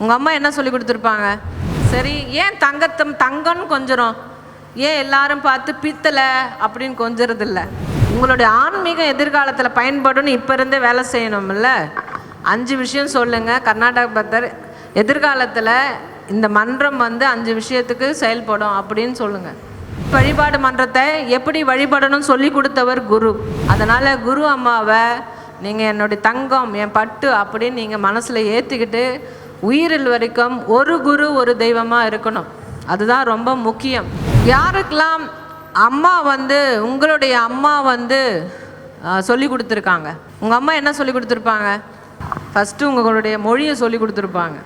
உங்கள் அம்மா என்ன சொல்லி கொடுத்துருப்பாங்க? சரி ஏன் தங்கத்தம் தங்கம்னு கொஞ்சம் ஏன் எல்லாரும் பார்த்து பித்தலை அப்படின்னு கொஞ்சறதில்ல? உங்களுடைய ஆன்மீகம் எதிர்காலத்தில் பயன்படும்னு இப்போ இருந்தே வேலை செய்யணும்ல? அஞ்சு விஷயம் சொல்லுங்கள் கர்நாடக பக்தர். எதிர்காலத்தில் இந்த மன்றம் வந்து அஞ்சு விஷயத்துக்கு செயல்படும் அப்படின்னு சொல்லுங்கள் வழிபாடு மன்றத்தை எப்படி வழிபடணும்னு சொல்லி கொடுத்தவர் குரு. அதனால் குரு அம்மாவை நீங்கள் என்னுடைய தங்கம் என் பட்டு அப்படின்னு நீங்கள் மனசில் ஏற்றிக்கிட்டு உயிரில் வரைக்கும் ஒரு குரு ஒரு தெய்வமாக இருக்கணும். அதுதான் ரொம்ப முக்கியம். யாருக்கெல்லாம் அம்மா வந்து உங்களுடைய அம்மா வந்து சொல்லி கொடுத்துருக்காங்க? உங்கள் அம்மா என்ன சொல்லி கொடுத்துருப்பாங்க? ஃபஸ்ட்டு உங்களுடைய மொழியை சொல்லி கொடுத்துருப்பாங்க.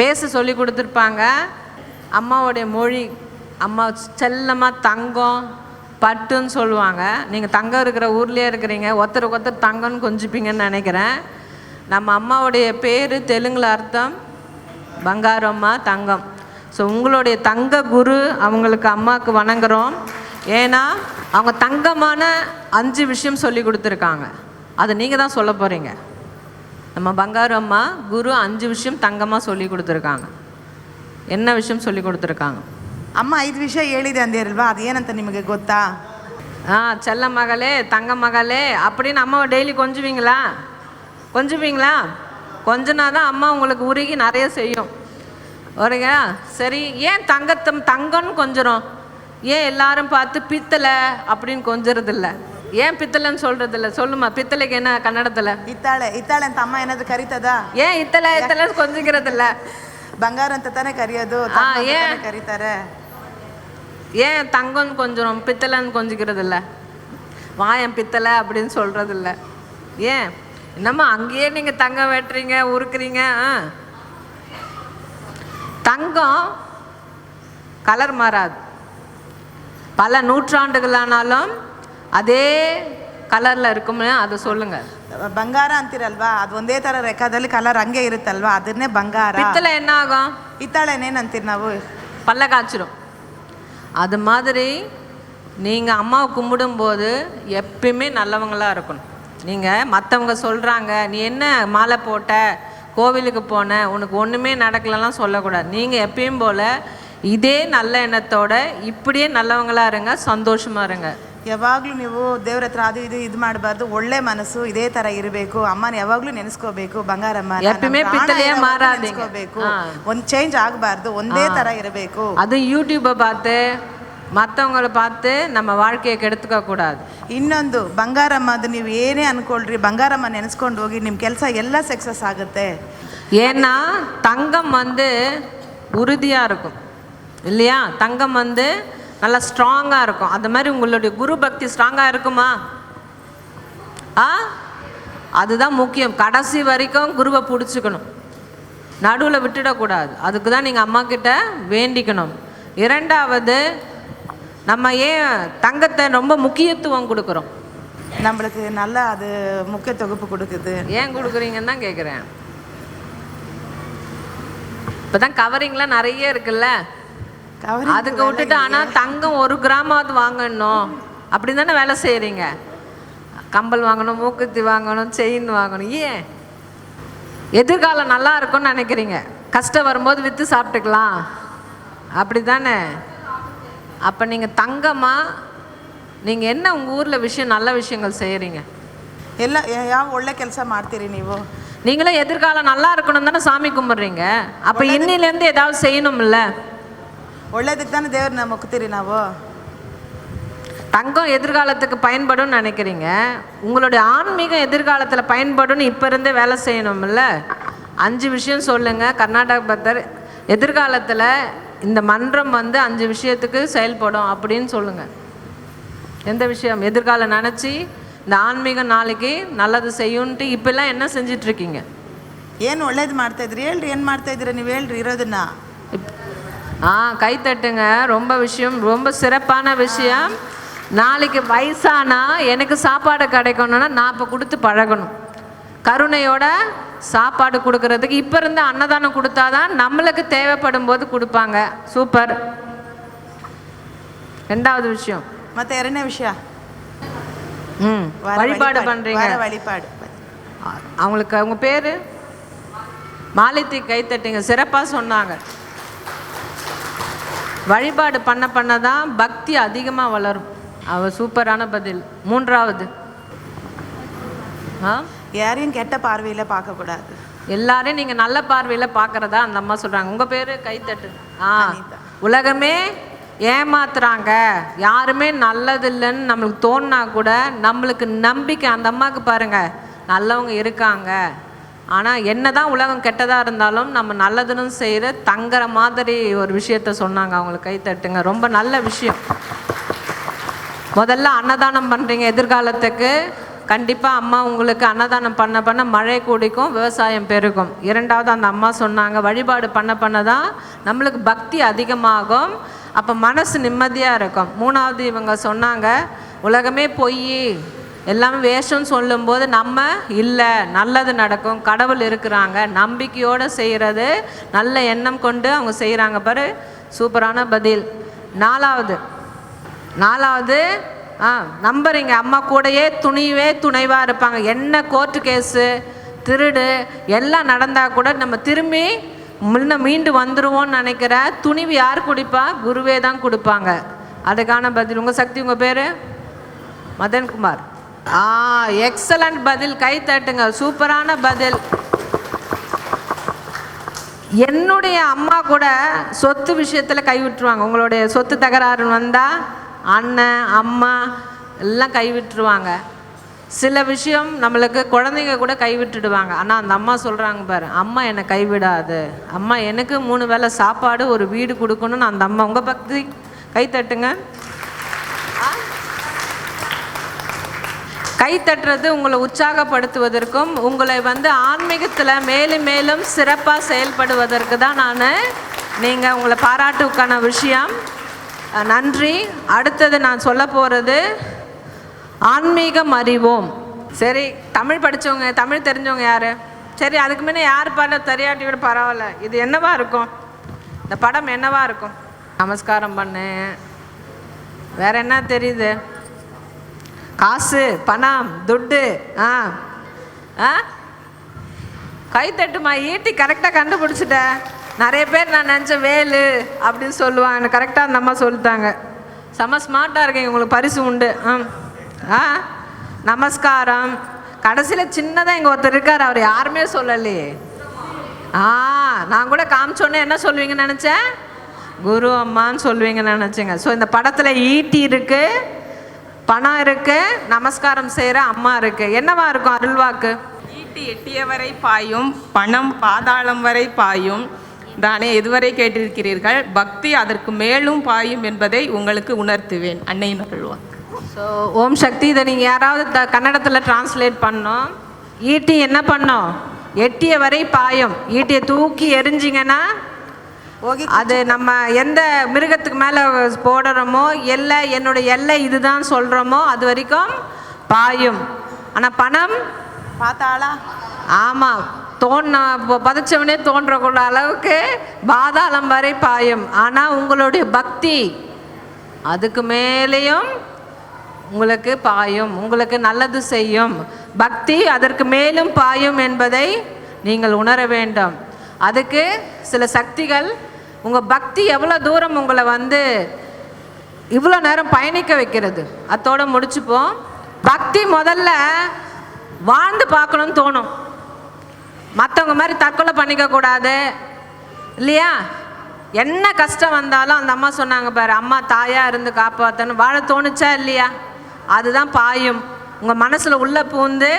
பேச சொல்லி கொடுத்துருப்பாங்க. அம்மாவுடைய மொழி அம்மா செல்லமாக தங்கம் பட்டுன்னு சொல்லுவாங்க. நீங்கள் தங்கம் இருக்கிற ஊர்லேயே இருக்கிறீங்க. ஒருத்தருக்கு ஒருத்தர் தங்கம்னு கொஞ்சிப்பீங்கன்னு நினைக்கிறேன். நம்ம அம்மாவுடைய பேர் தெலுங்கில் அர்த்தம். பங்காரம்மா தங்கம் ஸோ உங்களுடைய தங்க குரு அவங்களுக்கு அம்மாவுக்கு வணங்குறோம் ஏன்னா அவங்க தங்கமான அஞ்சு விஷயம் சொல்லி கொடுத்துருக்காங்க அதை நீங்கள் தான் சொல்ல போகிறீங்க நம்ம பங்காரு அம்மா குரு அஞ்சு விஷயம் தங்கமாக சொல்லி கொடுத்துருக்காங்க என்ன விஷயம் சொல்லி கொடுத்துருக்காங்க ಅಮ್ಮ ಐದು ವಿಷಯ ಹೇಳಿದೆ ಅಂದಿರಲ್ವಾ ಅದೇನಂತ ನಿಮಗೆ ಗೊತ್ತಾ ஆ செல்ல மகளே தங்க மகளே அப்படின்னு அம்மாவை டெய்லி கொஞ்சுவீங்களா கொஞ்சுவீங்களா கொஞ்சனா தான் அம்மா உங்களுக்கு உருகி நிறைய செய்யும் வருங்க சரி ஏன் தங்கத்தம் தங்கம்னு கொஞ்சம் ஏன் எல்லாரும் பார்த்து பித்தளை அப்படின்னு கொஞ்சறது இல்ல ஏன் பித்தளைன்னு சொல்றது இல்ல சொல்லுமா பித்தளைக்கு என்ன கன்னடத்தில் ಇತ್ತಾಳೆ ಇತ್ತಾಳೆ ಅಂತ ಅಮ್ಮ ಏನಾದ್ರು ಕರಿತದ ஏன் இத்தலை இத்தலைன்னு கொஞ்சிக்கிறது இல்ல ಬಂಗಾರ ಅಂತ ತಾನೇ ಕರೆಯೋದು ಆ, ತಮ್ಮ ಅಂತ ಏ- ತಾನೇ ಕರೀತಾರೆ ஏன் தங்கம்னு கொஞ்சம் பித்தளைன்னு கொஞ்சிக்கிறது இல்ல வாயன் பித்தளை அப்படின்னு சொல்றது இல்ல ஏன் என்னம்மா அங்கேயே நீங்க தங்கம் வெட்டுறீங்க உருக்குறீங்க ஆ தங்கம் கலர் மாறாது பல நூற்றாண்டுகளானாலும் அதே கலர்ல இருக்கும்னு அதை சொல்லுங்க ಬಂಗಾರ ಅಂತಿರಲ್ವಾ ಅದು ಒಂದೇ ತರ ರೆಕ್ಕಾದಲ್ಲಿ ಕಲರ್ ಹಂಗೆ ಇರುತ್ತಲ್ವಾ ಅದನ್ನೇ ಬಂಗಾರ பித்தளை என்ன ஆகும் ಇತ್ತಾಳೆನೇನ್ ಅಂತೀರಿ ನಾವು பல்ல காய்ச்சிரும் அது மாதிரி நீங்கள் அம்மாவை கும்பிடும்போது எப்பயுமே நல்லவங்களா இருக்கணும் நீங்கள் மற்றவங்க சொல்கிறாங்க நீ என்ன மாலை போட்ட கோவிலுக்கு போன உனக்கு ஒன்றுமே நடக்கலலாம் சொல்லக்கூடாது நீங்கள் எப்பயும் போல் இதே நல்ல எண்ணத்தோட இப்படியே நல்லவங்களா இருங்க சந்தோஷமா இருங்க ಯಾವಾಗ್ಲೂ ನೀವು ದೇವ್ರ ಹತ್ರ ಅದು ಇದು ಇದು ಮಾಡಬಾರ್ದು ಒಳ್ಳೆ ಮನಸ್ಸು ಇದೇ ತರ ಇರಬೇಕು ಅಮ್ಮನ ಯಾವಾಗ್ಲೂ ನೆನೆಸ್ಕೋಬೇಕು ಬಂಗಾರಮ್ಮ எப்பயுமே பித்தளையே மாறாதீங்க. ನೆನೆಸ್ಕೋಬೇಕು ಆ. ಒಂದ್ ಚೇಂಜ್ ಆಗಬಾರ್ದು ಒಂದೇ ತರ ಇರಬೇಕು அது யூடியூப்பை பார்த்து மற்றவங்கள பார்த்து நம்ம வாழ்க்கையை கெடுத்துக்க கூடாது ಇನ್ನೊಂದು ಬಂಗಾರಮ್ಮ ಅದು ನೀವು ಏನೇ ಅನ್ಕೊಳ್ರಿ ಬಂಗಾರಮ್ಮ ನೆನೆಸ್ಕೊಂಡು ಹೋಗಿ ನಿಮ್ಮ ಕೆಲಸ ಎಲ್ಲ ಸಕ್ಸಸ್ ಆಗುತ್ತೆ ஏன்னா தங்கம் வந்து உறுதியாக இருக்கும் இல்லையா தங்கம் வந்து நல்லா ஸ்ட்ராங்காக இருக்கும் அந்த மாதிரி உங்களுடைய குரு பக்தி ஸ்ட்ராங்காக இருக்குமா ஆ அதுதான் முக்கியம் கடைசி வரைக்கும் குருவை பிடிச்சிக்கணும் நடுவில் விட்டுடக்கூடாது அதுக்கு தான் நீங்கள் அம்மா கிட்ட வேண்டிக்கணும் இரண்டாவது நம்ம ஏன் தங்கத்தை ரொம்ப முக்கியத்துவம் கொடுக்குறோம்? நம்மளுக்கு நல்ல அது முக்கிய தொகுப்பு கொடுக்குது. ஏன் கொடுக்குறீங்கன்னு தான் கேட்குறேன் இப்போ தான் கவரிங்லாம் நிறைய இருக்குல்ல? அதுக்கு விட்டுட்டு ஆனால் தங்கம் ஒரு கிராமாவது வாங்கணும். அப்படி தானே வேலை செய்கிறீங்க கம்பல் வாங்கணும் மூக்குத்தி வாங்கணும் செயின் வாங்கணும். ஏன்? எதிர்காலம் நல்லா இருக்கும்னு நினைக்கிறீங்க. கஷ்டம் வரும்போது விற்று சாப்பிட்டுக்கலாம். அப்படி தானே அப்போ நீங்கள் தங்கமாக நீங்கள் என்ன உங்கள் ஊரில் விஷயம் நல்ல விஷயங்கள் செய்கிறீங்க ಎಲ್ಲ ಯಾ- ಯಾವ ಒಳ್ಳೆ ಕೆಲಸ ಮಾಡ್ತೀರಿ ನೀವು நீங்களும் எதிர்காலம் நல்லா இருக்கணும் தானே சாமி கும்பிட்றீங்க அப்போ இன்னிலேருந்து ஏதாவது செய்யணும்ல ಒಳ್ಳೇದಕ್ಕೆ ತಾನೇ ದೇವ್ರನ್ನ ಮುಕ್ತೀರಿ ನಾವು தங்கம் எதிர்காலத்துக்கு பயன்படும்னு நினைக்கிறீங்க உங்களுடைய ஆன்மீகம் எதிர்காலத்தில் பயன்படும்னு இப்போ இருந்தே வேலை செய்யணும்ல அஞ்சு விஷயம் சொல்லுங்கள் கர்நாடக பக்தர் எதிர்காலத்தில் இந்த மன்றம் வந்து அஞ்சு விஷயத்துக்கு செயல்படும் அப்படின்னு சொல்லுங்கள் எந்த விஷயம் எதிர்காலம் நினச்சி இந்த ஆன்மீகம் நாளைக்கு நல்லது செய்யும்ன்ட்டு இப்போல்லாம் என்ன செஞ்சிட்ருக்கீங்க ಏನು ಒಳ್ಳೇದು ಮಾಡ್ತಾ ಇದ್ರಿ ಹೇಳ್ರಿ ಏನು ಮಾಡ್ತಾ ಇದ್ದೀರಾ ನೀವು ಹೇಳ್ರಿ ಇರೋದನ್ನ இப்- ஆ கை தட்டுங்க ரொம்ப விஷயம் ரொம்ப சிறப்பான விஷயம் நாளைக்கு வயசானா எனக்கு சாப்பாடு கிடைக்கணும்னா நான் இப்போ கொடுத்து பழகணும் கருணையோட சாப்பாடு கொடுக்கறதுக்கு இப்போ இருந்து அன்னதானம் கொடுத்தாதான் நம்மளுக்கு தேவைப்படும் போது கொடுப்பாங்க. சூப்பர். ரெண்டாவது விஷயம். மற்ற என்ன விஷயம் ம் வழிபாடு பண்ணுறீங்க வழிபாடு. அவங்களுக்கு அவங்க பேர்? மாலத்தி கைத்தட்டிங்க. சிறப்பா சொன்னாங்க. வழிபாடு பண்ண பண்ண தான் பக்தி அதிகமாக வளரும். அவ சூப்பரான பதில். மூன்றாவது. ஆ? யாரையும் கெட்ட பார்வையில் பார்க்கக்கூடாது. எல்லாரையும் நீங்கள் நல்ல பார்வையில் பார்க்குறதா அந்த அம்மா சொல்கிறாங்க உங்கள் பேர் கைத்தட்டு. ஆ. உலகமே ஏமாத்துறாங்க. யாருமே நல்லதில்லைன்னு நம்மளுக்கு தோணுனா கூட நம்மளுக்கு நம்பிக்கை. அந்த அம்மாவுக்கு பாருங்க நல்லவங்க இருக்காங்க. ஆனால் என்னதான் உலகம் கெட்டதாக இருந்தாலும் நம்ம நல்லதுன்னு செய்கிற தங்குற மாதிரி ஒரு விஷயத்த சொன்னாங்க. அவங்களுக்கு கைத்தட்டுங்க. ரொம்ப நல்ல விஷயம். முதல்ல அன்னதானம் பண்ணுறீங்க எதிர்காலத்துக்கு. கண்டிப்பாக அம்மா உங்களுக்கு அன்னதானம் பண்ண பண்ண மழை கூடிக்கும் விவசாயம் பெருகும். இரண்டாவது அந்த அம்மா சொன்னாங்க வழிபாடு பண்ண பண்ண தான் நம்மளுக்கு பக்தி அதிகமாகும் அப்போ மனசு நிம்மதியாக இருக்கும். மூணாவது இவங்க சொன்னாங்க உலகமே பொய். எல்லாமே வேஷம்னு சொல்லும்போது நம்ம இல்லை நல்லது நடக்கும் கடவுள் இருக்கிறாங்க நம்பிக்கையோடு செய்கிறது நல்ல எண்ணம் கொண்டு அவங்க செய்கிறாங்க பாரு. சூப்பரான பதில். நாலாவது நாலாவது ஆ நம்புறீங்க. அம்மா கூடயே துணிவே துணைவாக இருப்பாங்க. என்ன கோர்ட்டு கேஸு திருடு எல்லாம் நடந்தால் கூட நம்ம திரும்பி முன்ன மீண்டு வந்துடுவோம்னு நினைக்கிற துணிவு யார் குடிப்பா? குருவே தான் கொடுப்பாங்க. அதுக்கான பதில் உங்கள் சக்தி உங்கள் பேர்? மதன்குமார். ஆ எக்ஸலண்ட் பதில். கை தட்டுங்க. சூப்பரான பதில். என்னுடைய அம்மா கூட சொத்து விஷயத்தில் கை விட்டுருவாங்க. உங்களுடைய சொத்து தகராறு வந்தால் அண்ணன் அம்மா எல்லாம் கைவிட்டுருவாங்க. சில விஷயம் நம்மளுக்கு குழந்தைங்க கூட கைவிட்டுடுவாங்க. ஆனால் அந்த அம்மா சொல்கிறாங்க பாரு அம்மா என்னை கைவிடாது. அம்மா எனக்கு மூணு வேளை சாப்பாடு ஒரு வீடு கொடுக்கணும்னு அந்த அம்மா உங்கள் பக்தி கை தட்டுங்க. கை தட்டுறது உங்களை உற்சாகப்படுத்துவதற்கும் உங்களை வந்து ஆன்மீகத்தில் மேலும் மேலும் சிறப்பாக செயல்படுவதற்கு தான் நான் நீங்கள் உங்களை பாராட்டுக்கான விஷயம். நன்றி. அடுத்தது நான் சொல்ல போகிறது ஆன்மீகம் அறிவோம். சரி தமிழ் படித்தவங்க தமிழ் தெரிஞ்சவங்க யார்? சரி அதுக்கு முன்னே யார் பாட தெரியாட்டி விட பரவாயில்ல. இது என்னவா இருக்கும்? இந்த படம் என்னவா இருக்கும்? நமஸ்காரம் பண்ணு. வேற என்ன தெரியுது? காசு பணம் துட்டு ஆ. ஆ? கை தட்டுமா? ஈட்டி கரெக்டாக கண்டுபிடிச்சிட்ட. நிறைய பேர் நான் நினச்ச வேலு அப்படின்னு சொல்லுவாங்க. கரெக்டாக அந்த அம்மா சொல்லிட்டாங்க. செம்ம ஸ்மார்ட்டாக இருக்கீங்க உங்களுக்கு பரிசு உண்டு. ஆ ஆ? நமஸ்காரம். கடைசியில் சின்னதாக இங்கே ஒருத்தர் இருக்கார். அவர் யாருமே சொல்லலையே. ஆ நான் கூட காமிச்சோன்னே என்ன சொல்லுவீங்கன்னு நினச்சேன்? குரு அம்மான்னு சொல்லுவீங்கன்னு நினச்சேங்க. ஸோ இந்த படத்தில் ஈட்டி இருக்கு பணம் இருக்கு நமஸ்காரம் செய்கிற அம்மா இருக்கு. என்னவா இருக்கும் அருள்வாக்கு? ஈட்டி எட்டிய வரை பாயும் பணம் பாதாளம் வரை பாயும் தானே இதுவரை கேட்டிருக்கிறீர்கள்? பக்தி அதற்கு மேலும் பாயும் என்பதை உங்களுக்கு உணர்த்துவேன். அன்னையின் அருள்வான் ஸோ ஓம் சக்தி இதை நீங்கள் யாராவது த கன்னடத்தில் டிரான்ஸ்லேட் பண்ணோம். ஈட்டி என்ன பண்ணோம்? எட்டிய வரை பாயும். ஈட்டியை தூக்கி எரிஞ்சிங்கன்னா அது நம்ம எந்த மிருகத்துக்கு மேலே போடுறோமோ எல்லை என்னோட எல்லை இதுதான் சொல்கிறோமோ அது வரைக்கும் பாயும். ஆனால் பணம் பார்த்தாளா ஆமாம் தோண பதச்சவனே தோன்றக்கூட அளவுக்கு பாதாளம் வரை பாயும். ஆனால் உங்களுடைய பக்தி அதுக்கு மேலேயும் உங்களுக்கு பாயும். உங்களுக்கு நல்லது செய்யும். பக்தி அதற்கு மேலும் பாயும் என்பதை நீங்கள் உணர வேண்டும். அதுக்கு சில சக்திகள் உங்கள் பக்தி எவ்வளோ தூரம் உங்களை வந்து இவ்வளோ நேரம் பயணிக்க வைக்கிறது? அத்தோடு முடிச்சுப்போம். பக்தி முதல்ல வாழ்ந்து பார்க்கணும்னு தோணும். மற்றவங்க மாதிரி தற்கொலை பண்ணிக்க கூடாது. இல்லையா? என்ன கஷ்டம் வந்தாலும் அந்த அம்மா சொன்னாங்க பாரு அம்மா தாயா இருந்து காப்பாற்றணும் வாழ தோணுச்சா இல்லையா? அதுதான் பாயும். உங்கள் மனசில் உள்ள பூந்து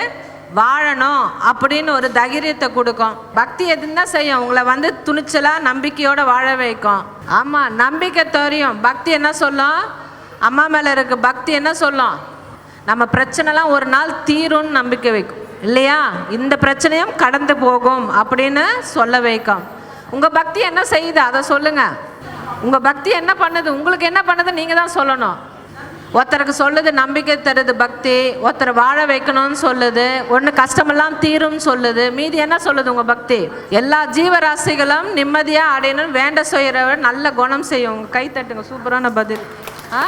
வாழணும் அப்படின்னு ஒரு தைரியத்தை கொடுக்கும். பக்தி எதுன்னா செய்யும். உங்களை வந்து துணிச்சலாக நம்பிக்கையோட வாழ வைக்கும். ஆமாம் நம்பிக்கை தெரியும். பக்தி என்ன சொல்லும்? அம்மா மேலே இருக்க பக்தி என்ன சொல்லும்? நம்ம பிரச்சனைலாம் ஒரு நாள் தீரும்னு நம்பிக்கை வைக்கும். இல்லையா? இந்த பிரச்சனையும் கடந்து போகும் அப்படின்னு சொல்ல வைக்கும். உங்கள் பக்தி என்ன செய்யுது? அதை சொல்லுங்கள் உங்கள் பக்தி என்ன பண்ணுது? உங்களுக்கு என்ன பண்ணுது? நீங்கள் தான் சொல்லணும். ஒருத்தருக்கு சொல்லுது நம்பிக்கை தருது பக்தி. ஒருத்தரை வாழ வைக்கணும்னு சொல்லுது. ஒன்று கஷ்டமெல்லாம் தீரும்னு சொல்லுது. மீதி என்ன சொல்லுது உங்கள் பக்தி? எல்லா ஜீவராசிகளும் நிம்மதியாக அடையணும் வேண்ட செய்கிறவர் நல்ல குணம் செய்யும். உங்கள் கை தட்டுங்க. சூப்பரான பதில். ஆ?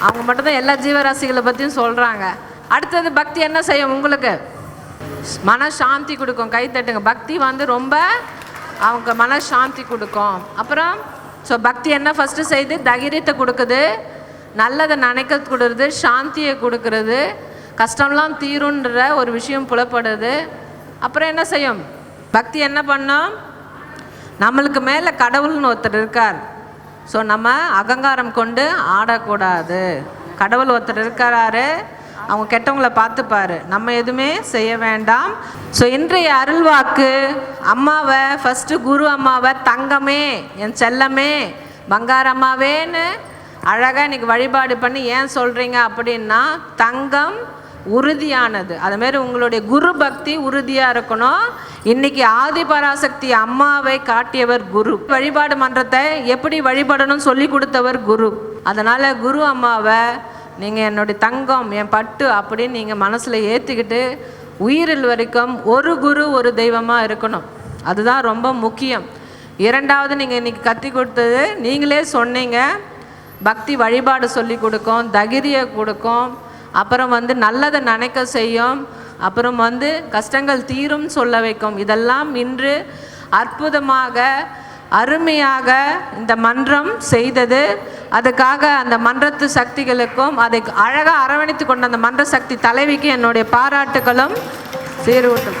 அவங்க மட்டும்தான் எல்லா ஜீவராசிகளை பற்றியும் சொல்கிறாங்க அடுத்தது பக்தி என்ன செய்யும் உங்களுக்கு? மனசாந்தி கொடுக்கும். கை தட்டுங்க. பக்தி வந்து ரொம்ப அவங்க மனசாந்தி கொடுக்கும். அப்புறம் ஸோ பக்தி என்ன ஃபஸ்ட்டு செய்து? தைரியத்தை கொடுக்குது. நல்லதை நினைக்க கொடுக்குறது சாந்தியை கொடுக்கறது. கஷ்டம்லாம் தீருன்ற ஒரு விஷயம் புலப்படுது. அப்புறம் என்ன செய்யும்? பக்தி என்ன பண்ணும்? நம்மளுக்கு மேலே கடவுள்னு ஒருத்தர் இருக்கார். ஸோ நம்ம அகங்காரம் கொண்டு ஆடக்கூடாது. கடவுள் ஒருத்தர் இருக்கிறாரு. அவங்க கெட்டவங்கள பார்த்துப்பாரு. நம்ம எதுவுமே செய்ய வேண்டாம். ஸோ இன்றைய அருள்வாக்கு அம்மாவை ஃபஸ்ட்டு குரு அம்மாவை தங்கமே என் செல்லமே பங்கார அம்மாவேன்னு அழகாக இன்னைக்கு வழிபாடு பண்ணி ஏன் சொல்கிறீங்க அப்படின்னா தங்கம் உறுதியானது. அதுமாரி உங்களுடைய குரு பக்தி உறுதியாக இருக்கணும். இன்னைக்கு ஆதிபராசக்தி அம்மாவை காட்டியவர் குரு. வழிபாடு மன்றத்தை எப்படி வழிபடணும்னு சொல்லி கொடுத்தவர் குரு. அதனால் குரு அம்மாவை நீங்கள் என்னுடைய தங்கம் என் பட்டு அப்படின்னு நீங்கள் மனசில் ஏற்றிக்கிட்டு உயிரில் வரைக்கும் ஒரு குரு ஒரு தெய்வமாக இருக்கணும். அதுதான் ரொம்ப முக்கியம். இரண்டாவது நீங்கள் இன்றைக்கி கற்றுக் கொடுத்தது நீங்களே சொன்னீங்க. பக்தி வழிபாடு சொல்லி கொடுக்கும் தகிரியை கொடுக்கும். அப்புறம் வந்து நல்லதை நினைக்க செய்யும். அப்புறம் வந்து கஷ்டங்கள் தீரும் சொல்ல வைக்கும். இதெல்லாம் இன்று அற்புதமாக அருமையாக இந்த மன்றம் செய்தது. அதுக்காக அந்த மன்றத்து சக்திகளுக்கும் அதை அழகாக அரவணைத்து கொண்ட அந்த மன்ற சக்தி தலைவிக்கு என்னுடைய பாராட்டுகளும் சீரூட்டும்.